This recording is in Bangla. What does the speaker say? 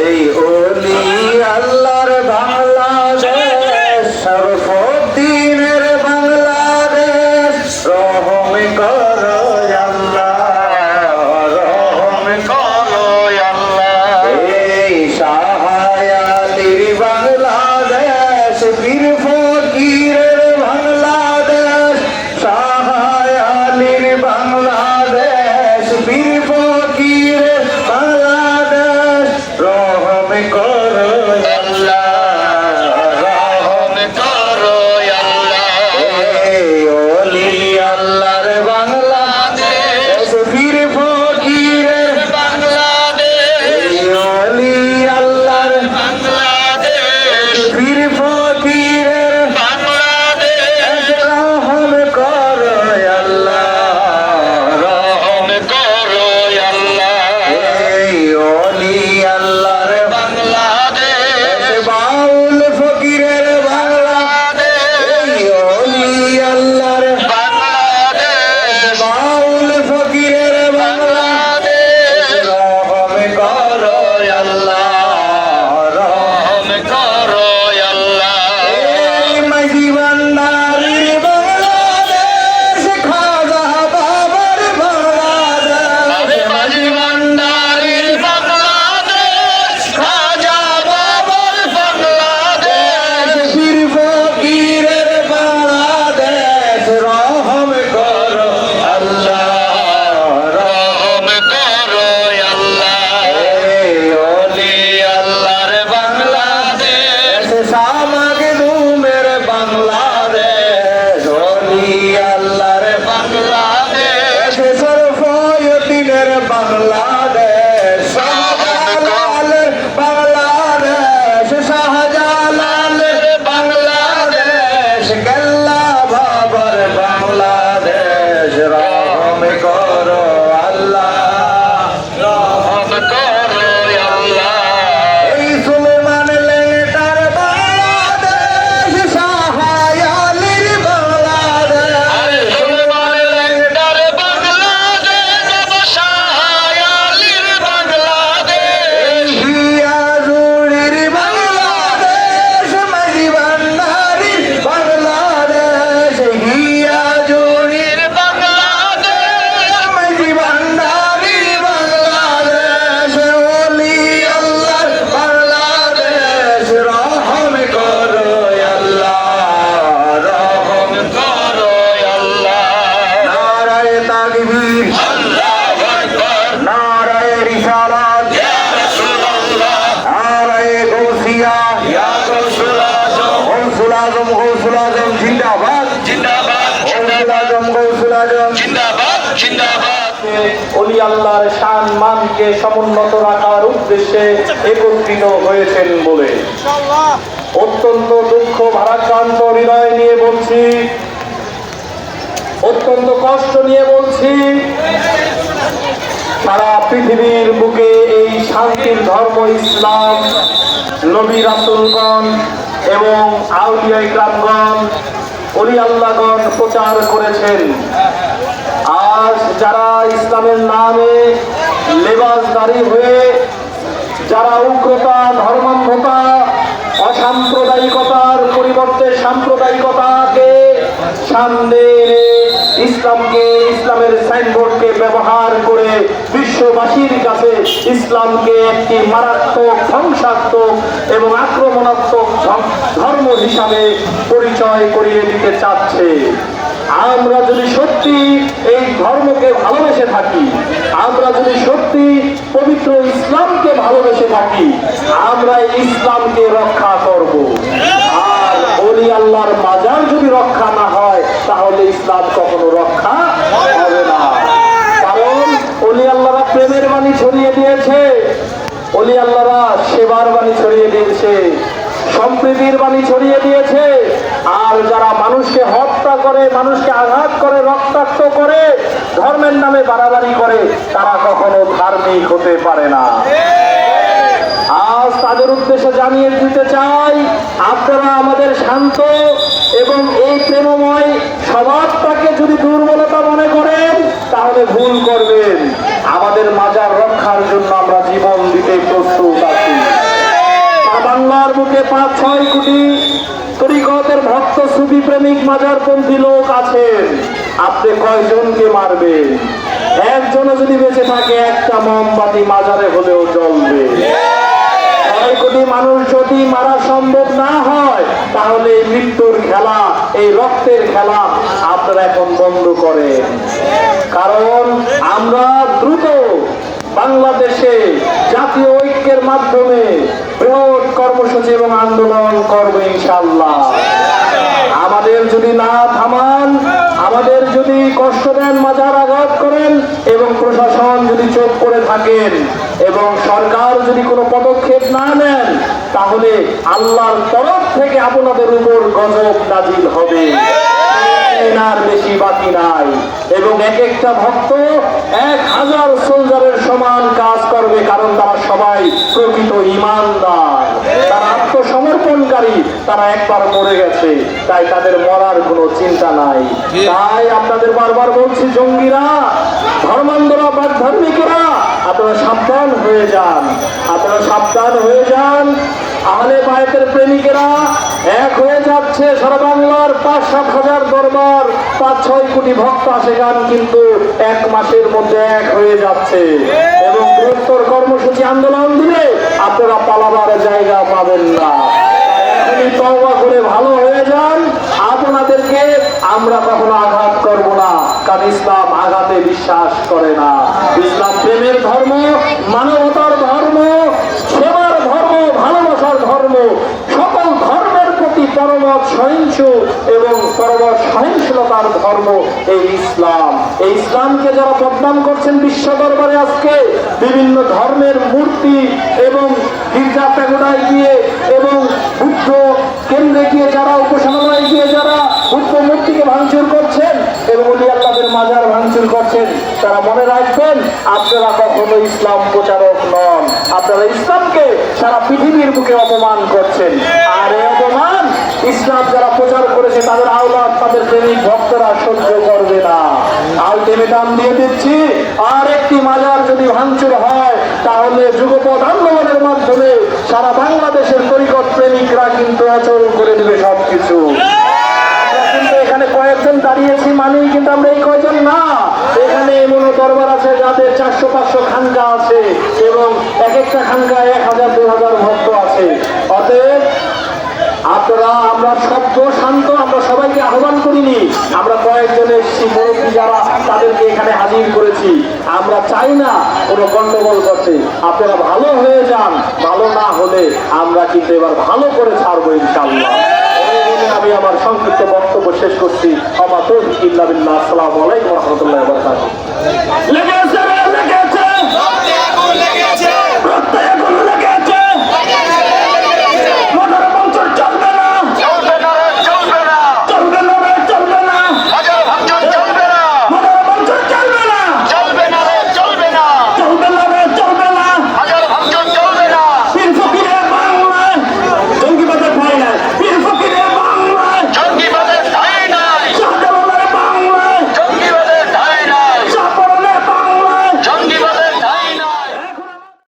এই ওলি আল্লাহর বাংলাদেশ আল্লাহর শান মানকে সমুন্নত রাখার উদ্দেশ্যে একত্রিত হয়েছেন বলে। অত্যন্ত দুঃখ, ভারাক্রান্ত হৃদয় নিয়ে বলছি। অত্যন্ত কষ্ট নিয়ে বলছি। সারা পৃথিবীর বুকে এই শান্তির ধর্ম ইসলাম, নবী রাসুলগণ এবং আউলিয়া ইকরামগণ অলি আল্লাহগণ প্রচার করেছেন। আজ যারা ইসলামের নামে লেবাসদারি হয়ে, যারা উগ্রতা, ধর্মান্ধতা, অসাম্প্রদায়িকতার পরিবর্তে সাম্প্রদায়িকতাকে সামনে এনে ইসলামকে, ইসলামের সাইনবোর্ডকে ব্যবহার করে বিশ্ববাসীর কাছে ইসলামকে একটি মারাত্মক, ধ্বংসাত্মক এবং আক্রমণাত্মক ধর্ম হিসাবে পরিচয় করিয়ে দিতে চাচ্ছে। আমরা যদি সত্যি এই ধর্মকে ভালোবেসে থাকি, আমরা যদি সত্যি পবিত্র ইসলামকে ভালোবেসে থাকি, আমরা ইসলামকে রক্ষা করব। আর অলি আল্লাহর মাজার যদি রক্ষা না হয়, তাহলে ইসলাম কখনো রক্ষা হবে না। কারণ অলি আল্লাহরা প্রেমের বাণী ছড়িয়ে দিয়েছে। অলি আল্লাহরা সেবার বাণী ছড়িয়ে দিয়েছে। সম্প্রীতির বাণী ছড়িয়ে দিয়েছে। আর যারা মানুষকে হত্যা করে, মানুষকে আঘাত করে, রক্তাক্ত করে, ধর্মের নামে বাড়াবাড়ি করে, তারা কখনো ধার্মিক হতে পারে না। আজ তাদের উদ্দেশ্যে জানিয়ে দিতে চাই, আপনারা আমাদের শান্ত এবং এই প্রেমময় স্বভাবটাকে যদি দুর্বলতা মনে করেন তাহলে ভুল করবেন আমাদের মাজার রক্ষার জন্য আমরা জীবন দিতে প্রস্তুত বাংলার বুকে পাঁচ ছয় কোটি তরিকতের ভক্ত প্রেমিক মাজারপন্থী লোক আছেন। আপনি কয়জনকে মারবেন? একজনও যদি বেঁচে থাকে, একটা মোমবাতি মাজারে হলেও জ্বলবে। মানুষ যদি মারা সম্ভব না হয়, তাহলে এই মৃত্যুর খেলা, এই রক্তের খেলা আপনারা এখন বন্ধ করেন। কারণ আমরা দ্রুত বাংলাদেশে জাতীয় ঐক্যের মাধ্যমে বৃহৎ কর্মসূচি এবং আন্দোলন করব ইনশাল্লাহ আমাদের যদি না থামান আমাদের যদি কষ্ট দেন, মাজার আঘাত করেন এবং প্রশাসন যদি চোখ করে থাকেন এবং সরকার যদি কোনো পদক্ষেপ না নেন, তাহলে আল্লাহর তরফ থেকে আপনাদের উপর গজব নাজিল হবে। বেশি বাকি নাই। এবং এক একটা ভক্ত এক হাজার সোলজারের সমান কাজ করবে, কারণ তারা সবাই প্রকৃত আত্মসমর্পণকারী তারা একবার মরে গেছে তাই তাদের মরার কোনো চিন্তা নাই। তাই আপনাদের বারবার বলছি জঙ্গিরা ধর্মান্ধরা বা ধার্মিকেরা আপনারা সাবধান হয়ে যান। আপনারা সাবধান হয়ে যান। আহলে বায়তের প্রেমিকেরা এক হয়ে যাচ্ছে সারা বাংলার পাঁচ সাত হাজার দরবার। পাঁচ ছয় কোটি ভক্ত আসে গান কিন্তু এক মাসের মধ্যে এক হয়ে যাচ্ছে। এবং বৃহত্তর কর্মসূচি আন্দোলন দিলে আপনারা পালাবার জায়গা পাবেন না এখনই তওবা করে ভালো হয়ে যান আপনাদেরকে আমরা কখনো আঘাত করব না, কারণ ইসলাম আঘাতে বিশ্বাস করে না। ইসলাম প্রেমের ধর্ম, মানবতার ধর্ম, সেবার ধর্ম, ভালোবাসার ধর্ম, সকল ধর্মের প্রতি পরমত সহিংসু এবং পরমত সহিংসলতার ধর্ম এই ইসলাম। এই ইসলামকে যারা বদনাম করছেন বিশ্ব দরবারে আজকে, বিভিন্ন ধর্মের মূর্তি এবং গির্জা প্যাগোডায় গিয়ে এবং বুদ্ধ কেন্দ্রে গিয়ে যারা উপাসনালয়ে গিয়ে যারা মূর্তিকে ভাঙচুর করছেন এবং উনি আল্লাহের মাজার ভাঙচুর করছেন, তারা মনে রাখবেন, আপনারা কখনো ইসলাম প্রচারক নন। আপনারা ইসলামকে সারা পৃথিবীর বুকে অপমান করছেন। আর এই অপমান ইসলাম যারা প্রচার করেছে, তাদের আওলাদ, তাদের প্রেমিক ভক্তরা সহ্য করবে না। আলটিমেটাম দিয়ে দিচ্ছি, আর একটি মাজার যদি ভাঙচুর হয়, তাহলে যুগপথ আন্দোলনের মাধ্যমে সারা বাংলাদেশের তরিকত প্রেমিকরা কিন্তু অচল করে দেবে সবকিছু আমরা কিন্তু এখানে কয়েকজন দাঁড়িয়েছি মানেই কিন্তু আমরা এই কয়েকজন না। এখানে এমন দরবার আছে যাদের চারশো, পাঁচশো খানকা আছে এবং এক একটা খানকায় এক হাজার দু হাজার ভক্ত আছে। অতএব আপনারা, আমরা শব্দ শান্ত, আমরা সবাইকে আহ্বান করিনি। আমরা কয়েকজন এসেছি, মুরব্বী যারা তাদেরকে এখানে হাজির করেছি। আমরা চাই না কোনো গণ্ডগোল করতে। আপনারা ভালো হয়ে যান, ভালো না হলে আমরা কিন্তু এবার ভালো করে ছাড়বো ইনশাল্লাহ আমি আমার সংক্ষিপ্ত বক্তব্য শেষ করছি। আমাতুল ইল্লাবিল্লাহ আসসালামু আলাইকুম রহমতুল্লাহ